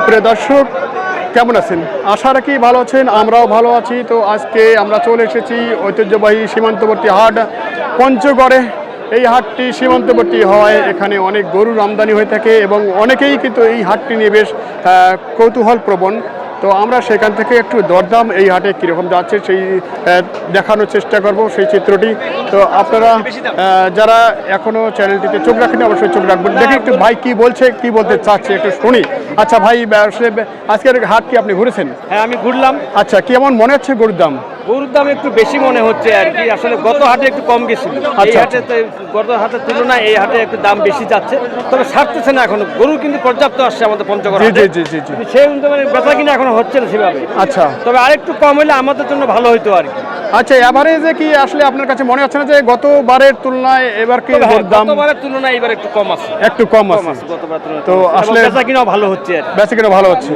সুপ্রিয় দর্শক, কেমন আছেন? আশা রাখি ভালো আছেন, আমরাও ভালো আছি। তো আজকে আমরা চলে এসেছি ঐতিহ্যবাহী সীমান্তবর্তী হাট, পঞ্চগড়ে। এই হাটটি সীমান্তবর্তী হয় এখানে অনেক গরুর আমদানি হয়ে থাকে এবং অনেকেই কিন্তু এই হাটটি নিয়ে বেশ কৌতূহল প্রবণ তো আমরা সেখান থেকে একটু দরদাম এই হাটে কীরকম যাচ্ছে সেই দেখানোর চেষ্টা করব সেই চিত্রটি। তো আপনারা যারা এখনও চ্যানেলটিতে চোখ রাখেনি অবশ্যই চোখ রাখবেন। দেখি একটু ভাই কি বলছে কি বলতে চাচ্ছে একটু শুনি। আচ্ছা ভাই আজকের হাট কি আপনি ঘুরেছেন? হ্যাঁ আমি ঘুরলাম। আচ্ছা কেমন মনে হচ্ছে গরুর দাম? গরুর দাম একটু বেশি মনে হচ্ছে আর কি। আসলে গত হাটে একটু কম গেছিল। এই আচ্ছা। হাটে তো গত হাটের তুলনায় এই হাটে একটু দাম বেশি যাচ্ছে। তবে ছাড়তেছে না এখনও। গরু কিন্তু পর্যাপ্ত আসছে আমাদের পঞ্চগড় সেই অনুযায়ী বেচা কিনা এখনও হচ্ছে না সেভাবে। আচ্ছা। তবে আরেকটু কম হলে আমাদের জন্য ভালো হতো আর কি। আচ্ছা এভারেজে কি আসলে আপনার কাছে মনে হচ্ছে না যে গতবারের তুলনায় এবার কি দাম গতবারের তুলনায় এবার একটু কম আছে। একটু কম আছে। তো আসলে- বেচা কিনা ভালো হচ্ছে আর। বেশি কিনা ভালো হচ্ছে।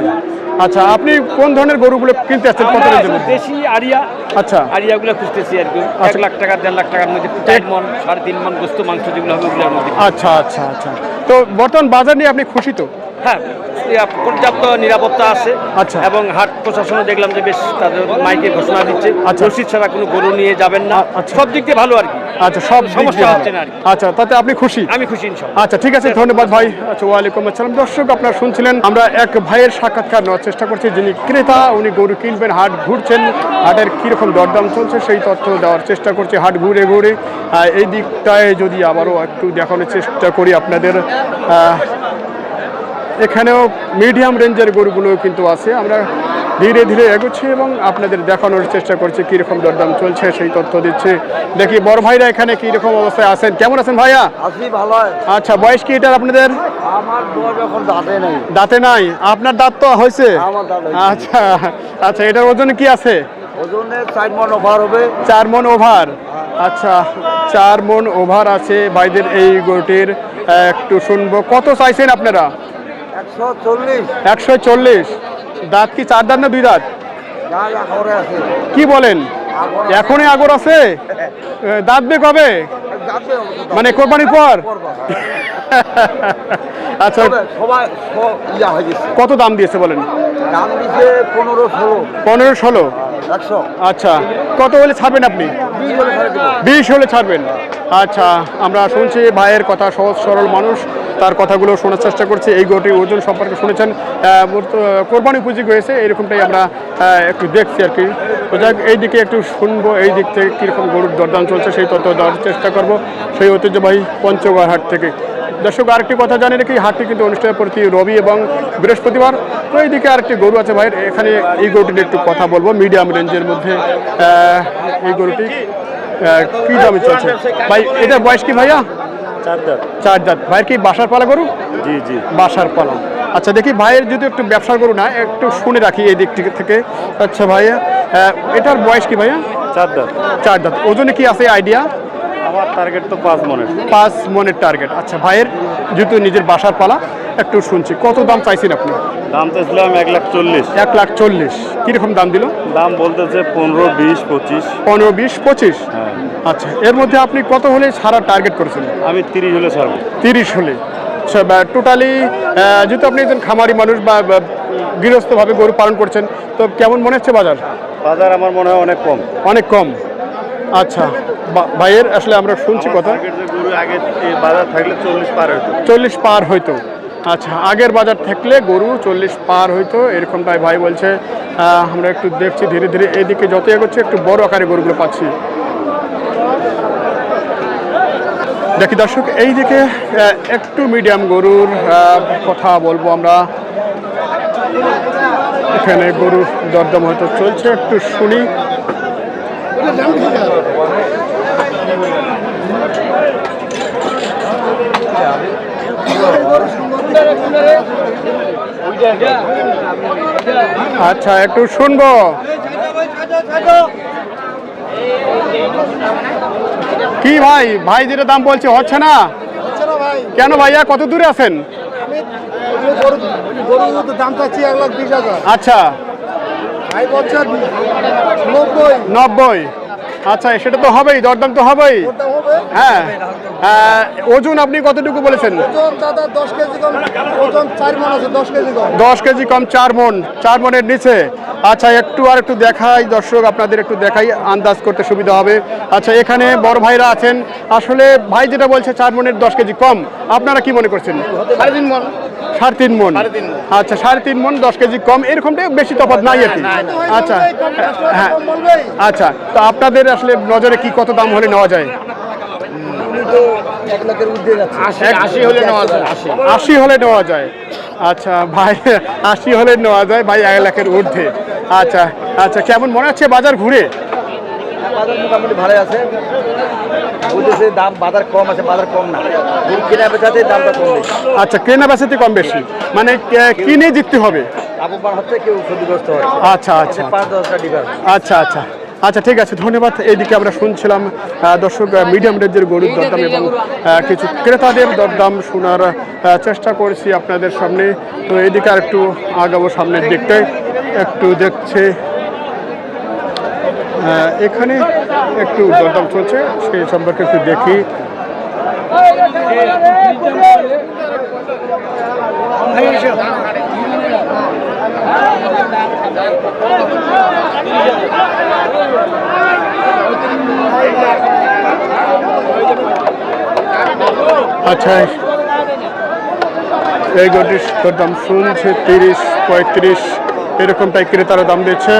আচ্ছা আপনি কোন ধরনের গরুগুলো কিনতে আসছেন? কত? দেশি আরিয়া আচ্ছা আর ইয়াগুলো খুঁজতেছি আর কি এক আচ্ছা। লাখ টাকা দেড় লাখ টাকার মধ্যে চার মন সাড়ে তিন মন গোস্ত মাংস যেগুলো হবে ওগুলোর মধ্যে আচ্ছা আচ্ছা আচ্ছা তো বর্তমান বাজার নিয়ে আপনি খুশি তো হ্যাঁ পর্যাপ্ত নিরাপত্তা আছে আচ্ছা। এবং হাট প্রশাসনও দেখলাম যে বেশ তাদের মাইকে ঘোষণা দিচ্ছে আচ্ছা। রশিদ ছাড়া কোনো গরু নিয়ে যাবেন না আচ্ছা। সব দিক দিয়ে ভালো আর কি আচ্ছা সব সমস্যা হচ্ছে না আচ্ছা তাতে আপনি খুশি? আমি খুশি আচ্ছা ঠিক আছে ধন্যবাদ ভাই। আচ্ছা ওয়ালাইকুম আসসালাম। দর্শক আপনারা শুনছিলেন আমরা এক ভাইয়ের সাক্ষাৎকার নেওয়ার চেষ্টা করছি যিনি ক্রেতা উনি গরু কিনবেন হাট ঘুরছেন। হাটের কীরকম দরদাম চলছে সেই তথ্য দেওয়ার চেষ্টা করছি হাট ঘুরে ঘুরে। এই দিকটায় যদি আবারও একটু দেখানোর চেষ্টা করি আপনাদের এখানেও মিডিয়াম রেঞ্জের গরুগুলো কিন্তু আছে। আমরা ধীরে ধীরে এগোচ্ছি এবং আপনাদের দেখানোর চেষ্টা করছি কীরকম দরদাম চলছে সেই তথ্য দিচ্ছে। দেখি বড় ভাইরা এখানে কীরকম অবস্থায় আছেন। কেমন আছেন ভাইয়া? ভালো আচ্ছা বয়স কি এটার আপনাদের? আমার দাঁতে নেই। দাঁতে নাই। আপনার দাঁত তো হয়েছে। আচ্ছা আচ্ছা এটার ওজন কি আছে? ওজনে চার মন ওভার হবে। চার মন ওভার? আচ্ছা চার মন ওভার আছে ভাইদের এই গরুটির। একটু শুনব। কত চাইছেন আপনারা? একশো চল্লিশ। একশো চল্লিশ। দাঁত কি চার দাঁত না দুই দাঁত? কি বলেন? এখনই আগর আছে? এ, দাঁত বে কবে। মানে কোরবানির পর? আচ্ছা কত দাম দিয়েছে বলেন? দাম দিছে পনেরো ষোলো। পনেরো ষোলো? আচ্ছা কত হলে ছাড়বেন আপনি? বিশ হলে ছাড়বেন। আচ্ছা আমরা শুনছি ভাইয়ের কথা সহজ সরল মানুষ। তার কথাগুলো শোনার চেষ্টা করছি। এই গরুটির ওজন সম্পর্কে শুনেছেন। কোরবানি উপযোগী হয়েছে এরকমটাই আমরা একটু দেখছি আর কি। তো যাক এই দিকে একটু শুনব এই দিক থেকে কীরকম গরুর দরদাম চলছে সেই তথ্য দেওয়ার চেষ্টা করব সেই ঐতিহ্যবাহী পঞ্চগড় হাট থেকে। দর্শক আরেকটি কথা জানি রেখি হাটটি কিন্তু অনুষ্ঠানের প্রতি রবি এবং বৃহস্পতিবার। তো এইদিকে আরেকটি গরু আছে ভাইয়ের এখানে এই গরুটির একটু কথা বলব মিডিয়াম রেঞ্জের মধ্যে এই গরুটি কি দামে চলছে? ভাই এটা বয়স কি ভাইয়া? চার দাঁত। চার দাঁত। ভাইয়ের কি বাসার পালা গরু? জি জি। বাসার পালা। আচ্ছা দেখি ভাইয়ের যদি একটু ব্যবসা গরু না একটু শুনে রাখি এই দিক থেকে- আচ্ছা ভাইয়া এটার বয়স কি ভাইয়া? চার দাঁত। চার দাঁত। ওজনে কি আছে আইডিয়া আমার টার্গেট তো পাঁচ মনের। পাঁচ মনের টার্গেট আচ্ছা ভাইয়ের যেহেতু নিজের বাসার পালা একটু শুনছি। কত দাম চাইছেন আপনি? দাম তো ছিলাম এক লাখ চল্লিশ। এক লাখ চল্লিশ। কীরকম দাম দিল? দাম বলতেছে পনেরো বিশ পঁচিশ। পনেরো বিশ পঁচিশ? হ্যাঁ। আচ্ছা এর মধ্যে আপনি কত হলে ছাড়ার টার্গেট করেছেন? আমি তিরিশ হলে ছাড়বো। তিরিশ হলে। টোটালি যেহেতু আপনি একজন খামারি মানুষ বা গৃহস্থভাবে গরু পালন করছেন তো কেমন মনে হচ্ছে বাজার? বাজার আমার মনে হয় অনেক কম। অনেক কম। আচ্ছা ভাইয়ের আসলে আমরা শুনছি কথা। আগে বাজার থাকলে চল্লিশ পার হতো চল্লিশ পার হইতো। আচ্ছা আগের বাজার থাকলে গরু চল্লিশ পার হইতো এরকমটাই ভাই বলছে। আমরা একটু দেখছি ধীরে ধীরে। এইদিকে যত এগোচ্ছে একটু বড় আকারে গরুগুলো পাচ্ছি। দেখি দর্শক এইদিকে আহ, একটু মিডিয়াম গরুর কথা বলব আমরা। এখানে গরুর দরদাম হয়তো চলছে একটু শুনি। আচ্ছা একটু শুনব। কি ভাই? ভাই যেটা দাম বলছে হচ্ছে না? কেন ভাইয়া? কত দূরে আছেন? আচ্ছা। নব্বই। আচ্ছা সেটা তো হবেই দরদাম তো হবেই। হ্যাঁ। ওজন আপনি কতটুকু বলেছেন? দশ কেজি কম চার মন চার মনের নিচে। আচ্ছা একটু আর একটু দেখাই দর্শক আপনাদের একটু দেখাই আন্দাজ করতে সুবিধা হবে। আচ্ছা এখানে বড় ভাইরা আছেন। আসলে ভাই যেটা বলছে চার মনের দশ কেজি কম। আপনারা কি মনে করছেন? সাড়ে তিন মন। সাড়ে তিন মন। আচ্ছা সাড়ে তিন মন দশ কেজি কম। এরকমটা বেশি তফাৎ নাই আর কি। আচ্ছা হ্যাঁ। আচ্ছা তো আপনাদের আসলে নজরে কি কত দাম হলে নেওয়া যায়? আশি হলে নেওয়া যায়। আচ্ছা ভাই আশি হলে নেওয়া যায় ভাই এক লাখের ঊর্ধ্বে। আচ্ছা আচ্ছা কেমন মনে হচ্ছে বাজার ঘুরে? বাজার মোটামুটি ভালো আছে। বলতেছে দাম বাজার কম আছে বাজার কম না। কেনা বেচাতে দামটা কম বেশি। আচ্ছা কেনা বেচাতে কম বেশি। মানে কিনে জিততে হবে? লাভবান হচ্ছে কেউ ক্ষতিগ্রস্ত হয়। আচ্ছা আচ্ছা পাঁচ দশটা ডিবার আচ্ছা আচ্ছা। আচ্ছা ঠিক আছে ধন্যবাদ এইদিকে আমরা শুনছিলাম দর্শক মিডিয়াম রেঞ্জের গরুর দরদাম এবং কিছু ক্রেতাদের দরদাম শোনার চেষ্টা করেছি আপনাদের সামনে তো এইদিকে আর একটু আগাবো সামনের দিকটায় একটু দেখছে এখানে একটু দরদাম চলছে সেই সম্পর্কে একটু দেখি আচ্ছা এই গরুটির দরদাম শুনছে, তিরিশ, পঁয়ত্রিশ। এরকমটাই ক্রেতারা দাম দিচ্ছে।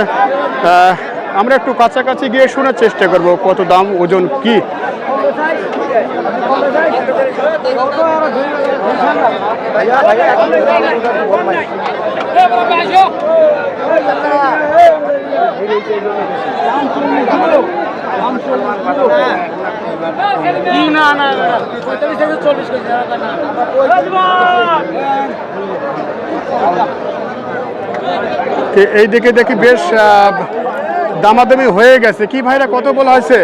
আমরা একটু কাছাকাছি গিয়ে শোনার চেষ্টা করব, কত দাম, ওজন কি? তো এই দিকে দেখি বেশ দামাদামি হয়ে গেছে। কি ভাইরা কত বলা হয়েছে?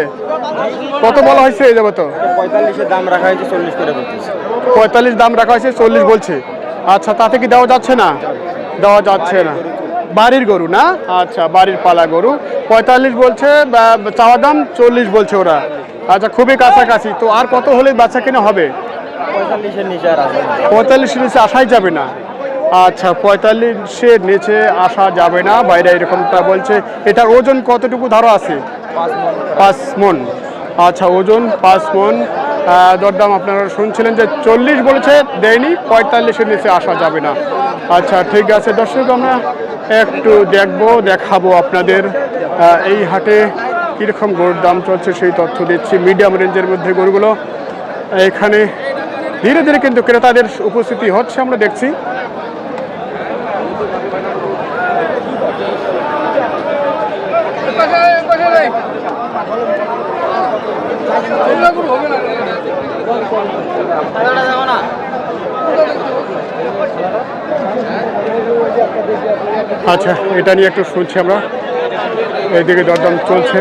কত বলা হয়েছে এই যাব তো পঁয়তাল্লিশের দাম রাখা হয়েছে চল্লিশ করে বলতেছে পঁয়তাল্লিশ দাম রাখা হয়েছে চল্লিশ বলছে। আচ্ছা তাতে কি দেওয়া যাচ্ছে না? দেওয়া যাচ্ছে না। বাড়ির গরু না? আচ্ছা বাড়ির পালা গরু। পঁয়তাল্লিশ বলছে বা- চাওয়া দাম চল্লিশ বলছে ওরা। আচ্ছা খুবই কাছাকাছি। তো আর কত হলে বাচ্চা কিনা হবে? পঁয়তাল্লিশের নিচে আসাই যাবে না। আচ্ছা পঁয়তাল্লিশের নিচে আসা যাবে না। বাইরে এরকমটা বলছে। এটার ওজন কতটুকু ধারো আছে? পাঁচ মন। আচ্ছা ওজন পাঁচ মন। দরদাম আপনারা শুনছিলেন যে চল্লিশ বলেছে দেয়নি। পঁয়তাল্লিশের নিচে আসা যাবে না। আচ্ছা ঠিক আছে। দর্শক আমরা একটু দেখব দেখাবো আপনাদের এই হাটে কীরকম গরুর দাম চলছে সেই তথ্য দিচ্ছি মিডিয়াম রেঞ্জের মধ্যে গরুগুলো। এখানে ধীরে ধীরে কিন্তু ক্রেতাদের উপস্থিতি হচ্ছে, আমরা দেখছি। আচ্ছা এটা নিয়ে একটু শুনছি আমরা। এইদিকে দরদাম চলছে।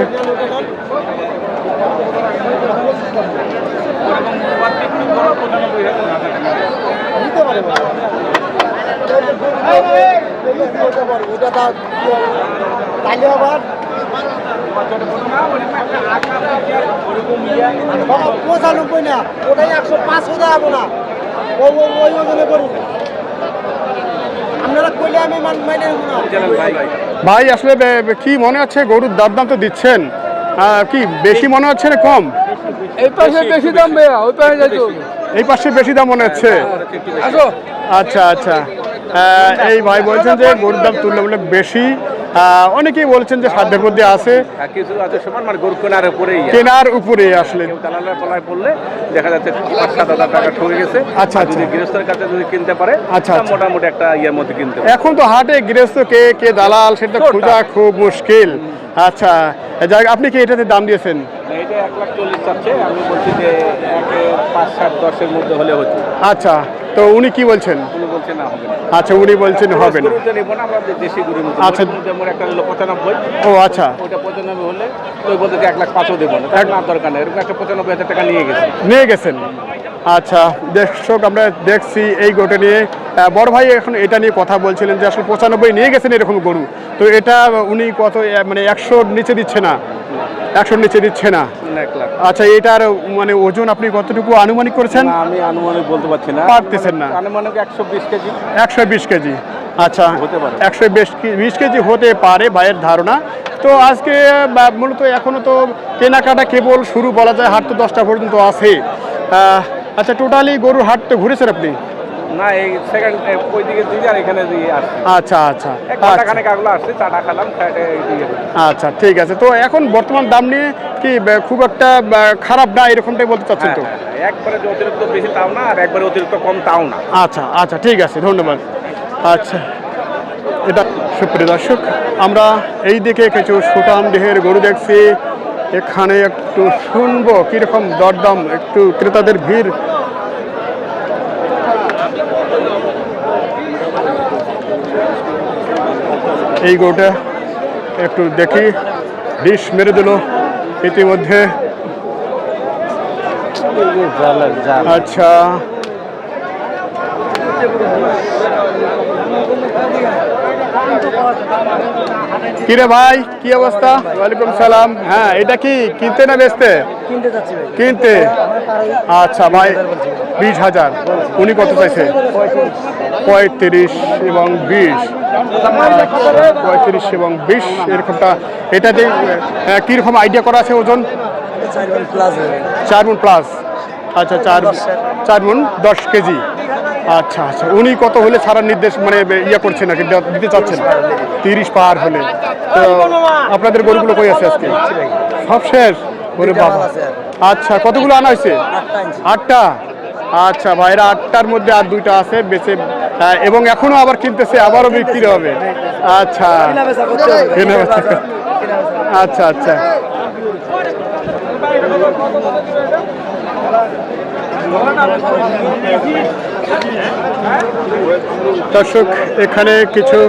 পঁচানব্বই না ওটাই একশো পাঁচ হতে না ওই ওজনে করুন আপনারা কইলে আমি মান- মাইনে না। ভাই আসলে কি মনে হচ্ছে গরুর দাম দাম তো দিচ্ছেন। কি বেশি মনে হচ্ছে না কম? এই পাশে বেশি দাম ভাইয়া ওই পাশে যাইতো এই পাশে বেশি দাম মনে হচ্ছে? আচ্ছা আচ্ছা। আহ, এই ভাই বলছেন যে গরুর দাম তুলনামূলক বেশি। অনেকেই বলছেন যে সাধ্যের মধ্যে আছে। কিছু আছে সমান মানে গরু কেনার উপরেই। কেনার উপরে আসলে দালালের পড়লে দেখা যাচ্ছে পাঁচ সাত হাজার টাকা ঠকে গেছে। আচ্ছা, আচ্ছা। যদি গৃহস্থের কাছে যদি কিনতে পারে আচ্ছা, আচ্ছা। মোটামুটি একটা ইয়ের মধ্যে কিনতে এখন তো হাটে গৃহস্থ কে কে দালাল সেটা খোঁজা খুব মুশকিল। আচ্ছা যাই হোক, আপনি কি এটাতে দাম দিয়েছেন? এটা এক লাখ চল্লিশ চাচ্ছে। আমি বলছি যে এক পাঁচ সাত দশের মধ্যে হলে হতো। আচ্ছা। তো উনি কি বলছেন? আচ্ছা উনি বলছেন হবে না। আচ্ছা। ও আচ্ছা। নিয়ে গেছে। নিয়ে গেছেন? আচ্ছা দর্শক আমরা দেখছি এই গোটা নিয়ে। বড় ভাই এখন এটা নিয়ে কথা বলছিলেন যে আসলে পঁচানব্বই নিয়ে গেছেন এরকম গরু। তো এটা উনি কত মানে একশোর নিচে দিচ্ছে না? একশোর নিচে দিচ্ছে না। আচ্ছা এটার মানে ওজন আপনি কতটুকু আনুমানিক করেছেন? আমি আনুমানিক বলতে পারছি না। পারতেছেন না। আনুমানিক একশো বিশ কেজি। একশো বিশ কেজি। আচ্ছা হতে পারে। একশো বিশ কেজি হতে পারে ভাইয়ের ধারণা। তো আজকে মূলত এখনও তো কেনাকাটা কেবল শুরু বলা যায় হাট তো দশটা পর্যন্ত আছে। আচ্ছা টোটালি গরুর হাট তো ঘুরেছেন আপনি? না এই সেকেন্ড ওই দিকে দিয়ে আর এখানে দিয়ে আসছে। আচ্ছা আচ্ছা। এক ঘণ্টা আচ্ছা। আগুলো আসছে চাটা খেলাম দিকে আচ্ছা ঠিক আছে। তো এখন বর্তমান দাম নিয়ে কি খুব একটা খারাপ না এরকমটাই বলতে চাচ্ছেন হ্যাঁ, তো? হ্যাঁ, হ্যাঁ, একবারে অতিরিক্ত বেশি তাও না আর একবারে অতিরিক্ত কম তাও না। আচ্ছা আচ্ছা ঠিক আছে ধন্যবাদ। আচ্ছা এটা সুপ্রিয় দর্শক আমরা এই দিকে কিছু সুটাম দেহের গরু দেখছি। এখানে একটু শুনব কীরকম দরদাম একটু ক্রেতাদের ভিড়। এই গরুটা একটু দেখি ডিশ মেরে দিল ইতিমধ্যে আচ্ছা কিরে ভাই? কি অবস্থা? ওয়ালাইকুম সালাম। হ্যাঁ এটা কি কিনতে না বেচতে? কিনতে আচ্ছা ভাই বিশ হাজার। উনি কত চাইছে? পঁয়ত্রিশ এবং বিশ। পঁয়ত্রিশ এবং বিশ এরকমটা। এটাতে কীরকম আইডিয়া করা আছে ওজন? চার মন প্লাস আচ্ছা চার চার মন দশ কেজি। আচ্ছা আচ্ছা। উনি কত হলে ছাড়ার নির্দেশ মানে ইয়ে করছেন নাকি দেওয়া- দিতে চাচ্ছেন? তিরিশ পার হলে। তো আপনাদের গরুগুলো কই আছে আজকে? সব শেষ? ওরে বাবা। আচ্ছা কতগুলো আনা হয়েছে? আটটা? আচ্ছা ভাইরা, আটটার মধ্যে আর দুইটা আছে, বেঁচে এবং এখনও আবার কিনতেছে, আবারও বিক্রি হবে। আচ্ছা। করতে- আচ্ছা আচ্ছা। দর্শক এখানে কিছু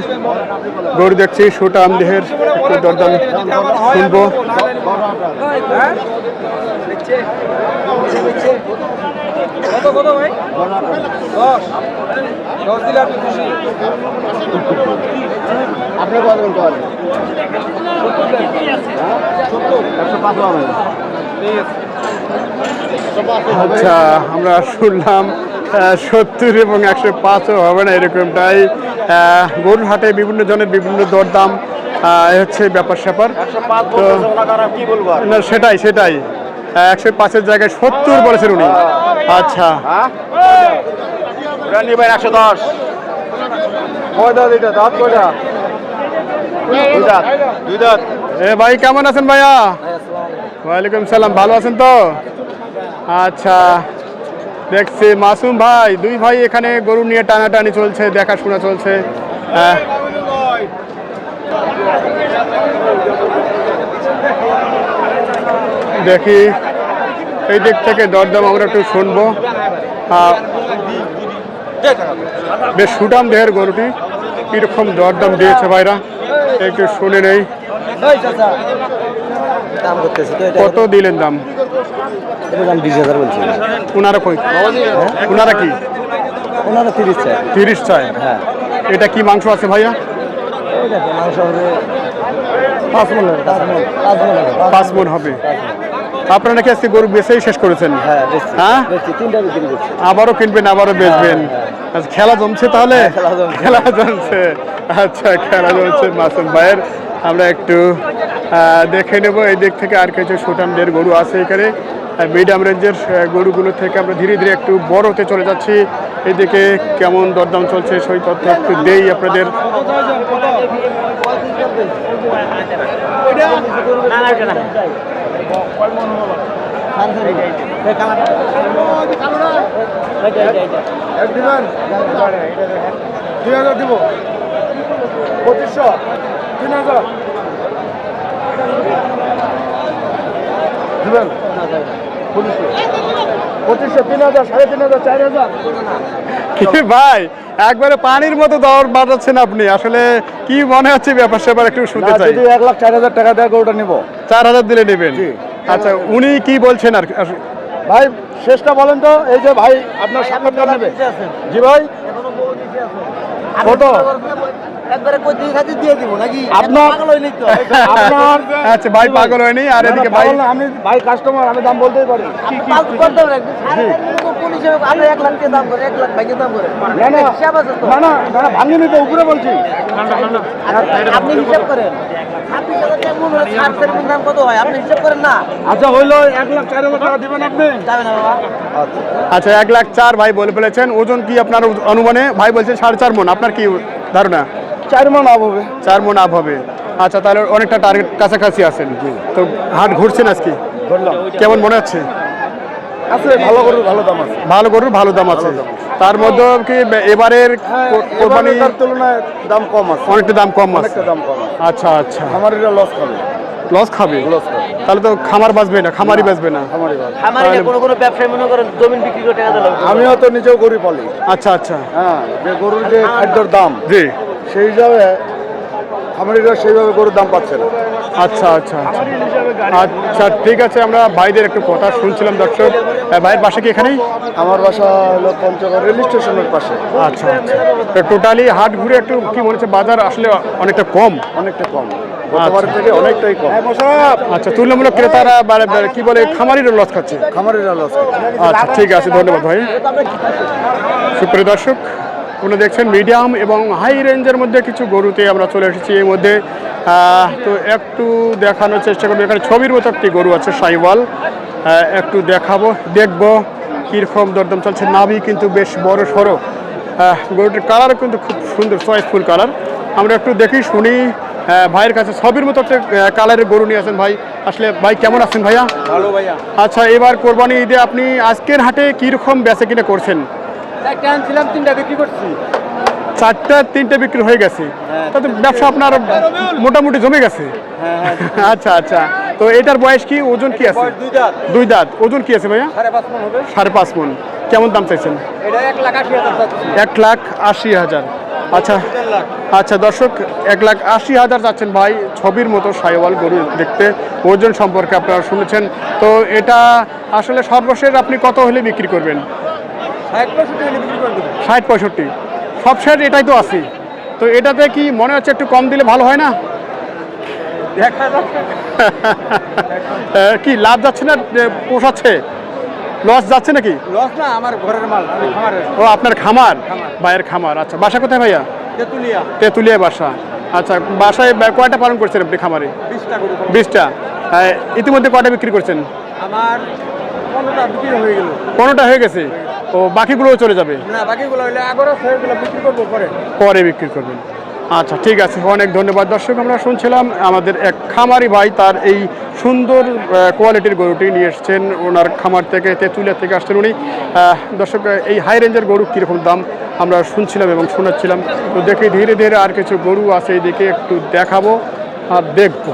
গরু দেখছি সুটাম দেহের একটু দরদাম শুনব। কত কত ভাই? দশ দশ দিলে আপনি খুশি আচ্ছা আমরা শুনলাম সত্তর এবং একশো পাঁচও হবে না এরকমটাই। গরুর হাটে বিভিন্ন জনের বিভিন্ন দরদাম হচ্ছে ব্যাপার স্যাপার। তো কি বলব আর? না সেটাই সেটাই। একশো পাঁচের জায়গায় সত্তর বলেছেন উনি। আচ্ছা। হ্যাঁ? একশো দশ। কয় দাঁত এটা? দাঁত কয়টা? দুই দাঁত। দুই দাঁত। এ ভাই কেমন আছেন ভাইয়া? ওয়ালাইকুম সালাম ভালো আছেন তো? আচ্ছা। দেখছি মাসুম ভাই দুই ভাই এখানে গরু নিয়ে টানাটানি চলছে দেখাশোনা চলছে। হ্যাঁ। দেখি এই দিক থেকে দরদাম আমরা একটু শুনব। বেশ সুটাম দেহের গরুটি কীরকম দরদাম দিয়েছে ভাইরা একটু শুনে নেই। কত দিলেন দাম? এটা দাম বিশ হাজার বলছি। ওনারা কই? ওনারা কি? ওনারা তিরিশ চাই। তিরিশ চায় হ্যাঁ। এটা কি মাংস আছে ভাইয়া? মাংস হবে পাঁচ মন হবে পাঁচ মন। আপনারা নাকি আজকে গরু বেচেই শেষ করেছেন? হ্যাঁ হ্যাঁ? আবারও কিনবেন আবারও বেচবেন। আচ্ছা, খেলা জমছে তাহলে? হ্যাঁ, খেলা জমছে। আচ্ছা খেলা জমছে মাসুম ভাইয়ের। আমরা একটু দেখে নেব। এই দিক থেকে আর কিছু সুটামদের গরু আছে এখানে। মিডিয়াম রেঞ্জের গরুগুলো থেকে আমরা ধীরে ধীরে একটু বড় হতে চলে যাচ্ছি। এদিকে কেমন দরদাম চলছে সেই তথ্য একটু দেই আপনাদের। পঁচিশশো। তিন হাজার। পঁচিশশো তিন হাজার সাড়ে তিন হাজার চার হাজার। কি ভাই একবারে পানির মতো দর বাড়াচ্ছেন আপনি। আসলে কি মনে হচ্ছে ব্যাপার স্যাপার একটু শুনতে চাই। যদি এক লাখ চার হাজার টাকা দেয় গরুটা নিবো। চার হাজার দিলে নেবেন? আচ্ছা উনি কি বলছেন আর আর- ভাই শেষটা বলেন তো এই যে ভাই আপনার সাক্ষাৎকার নেবে? জি ভাই। কত একবারে কই দিয়ে খাতি দিয়ে দিব নাকি? আপনার- পাগল হই তো। আপনার আচ্ছা ভাই পাগল হয়নি। আর এদিকে ভাই আমি ভাই কাস্টমার আমি দাম বলতেই পারি। আপনি পাগল করতে পারেন সাড়ে চার লক্ষ কোন হিসেবে আপনি এক লাখ দাম করে এক লাখ ভাগে দাম করে। না না হিসাব আছে তো? না না না উপরে বলছি। আচ্ছা, আপনি হিসাব করেন। দাম কত হয়? আপনি হিসাব না? আচ্ছা হইল এক লাখ চার হাজার টাকা দিবেন আপনি। যাবে না বাবা। আচ্ছা এক লাখ চার ভাই বলে ফেলেছেন। ওজন কি আপনার অনুমানে? ভাই বলছেন সাড়ে চার মন। আপনার কি ধারণা? চার মান আপ হবে। চার মন আপ হবে। আচ্ছা তাহলে অনেকটা টার্গেট কাছাকাছি আছেন। তো হাট ঘুরছেন আজকে? কেমন মনে হচ্ছে? আছে ভালো করে ভালো দাম আছে। ভালো গরুর ভালো দাম আছে। তার মধ্যে কি এবারের কোরবানি তুলনায় দাম কম আছে। অনেকটা দাম কম আছে। দাম কম আচ্ছা আচ্ছা। আমার এটা লস খাবে। লস খাবে? লস খাবে। তাহলে তো খামার বাঁচবে না খামারই বাঁচবে না। আমার এটা কোনো কোনো ব্যবসায়ী মনে করেন জমিন বিক্রি করে টাকা দিল আমিও তো নিজেও গরু পালি। আচ্ছা আচ্ছা। হ্যাঁ যে গরুর যে খাদ্যর দাম জি। সেই হিসাবে খামারিরা সেইভাবে গরুর দাম পাচ্ছে না। আচ্ছা আচ্ছা আচ্ছা। আচ্ছা ঠিক আছে আমরা ভাইদের একটু কথা শুনছিলাম দর্শক। ভাইয়ের বাসা কি এখানেই? আমার বাসা হলো পঞ্চগড় রেল স্টেশনের পাশে। আচ্ছা আচ্ছা। টোটালি হাট ঘুরে একটু কি মনে হচ্ছে বাজার আসলে অনেকটা কম? অনেকটা কম। গতবার থেকে অনেকটাই কম। আচ্ছা তুলনামূলক ক্রেতারা কি বলে খামারিরও লস খাচ্ছে? খামারিরা লস আচ্ছা ঠিক আছে ধন্যবাদ ভাই। সুপ্রিয় দর্শক আপনারা দেখছেন মিডিয়াম এবং হাই রেঞ্জের মধ্যে কিছু গরুতে আমরা চলে এসেছি। এর মধ্যে তো একটু দেখানোর চেষ্টা করব। এখানে ছবির মতো একটি গরু আছে সাইওয়াল। একটু দেখাবো দেখব কীরকম দরদম চলছে। নাভি কিন্তু বেশ বড় সড়ো। গরুটির কালার কিন্তু খুব সুন্দর চয়েসফুল কালার আমরা একটু দেখি শুনি। ভাইয়ের কাছে ছবির মতো একটা কালারের গরু নিয়ে আছেন ভাই। আসলে ভাই কেমন আছেন ভাইয়া? ভালো ভাইয়া। আচ্ছা এবার কোরবানি ঈদে আপনি আজকের হাটে কীরকম বেচে কিনে করছেন? একটা আনছিলাম তিনটা বিক্রি করছি। চারটা তিনটে বিক্রি হয়ে গেছে। তাতে ব্যবসা আপনার মোটামুটি জমে গেছে? আচ্ছা আচ্ছা। তো এটার বয়স কি? ওজন কি আছে? দুই দাঁত। ওজন কি আছে ভাইয়া? সাড়ে পাঁচ মন মন। কেমন দাম চাইছেন? এক লাখ আশি হাজার আচ্ছা আচ্ছা দর্শক এক লাখ আশি হাজার যাচ্ছেন ভাই। ছবির মতো সাইওয়াল গরু দেখতে। ওজন সম্পর্কে আপনারা শুনেছেন। তো এটা আসলে সর্বশেষ আপনি কত হলে বিক্রি করবেন? ষাট পঁয়ষট্টি সব শেড এটাই তো আছে। তো এটাতে কি মনে হচ্ছে একটু কম দিলে ভালো হয় না? কি লাভ যাচ্ছে না পোষাচ্ছে? লস যাচ্ছে নাকি? লস না আমার ঘরের মাল ও আপনার খামার? ভাইয়ের খামার আচ্ছা। বাসা কোথায় ভাইয়া? তেতুলিয়া। তেঁতুলিয়া বাসা। আচ্ছা বাসায় কয়টা পালন করছেন আপনি খামারে? বিশটা ইতিমধ্যে কয়টা বিক্রি করছেন? আমার পনেরোটা বিক্রি হয়ে গেল। পনেরোটা হয়ে গেছে। ও বাকিগুলোও চলে যাবে? না বাকিগুলো হইলে আগরও সেগুলো বিক্রি করব পরে। পরে বিক্রি করবেন। আচ্ছা ঠিক আছে অনেক ধন্যবাদ। দর্শক আমরা শুনছিলাম আমাদের এক খামারি ভাই তার এই সুন্দর কোয়ালিটির গরুটি নিয়ে এসছেন। ওনার খামার থেকে তেঁতুলিয়া থেকে আসছেন উনি। দর্শক এই হাই রেঞ্জের গরু কীরকম দাম আমরা শুনছিলাম এবং শোনাচ্ছিলাম। তো দেখি ধীরে ধীরে আর কিছু গরু আছে এদিকে একটু দেখাবো আর দেখব।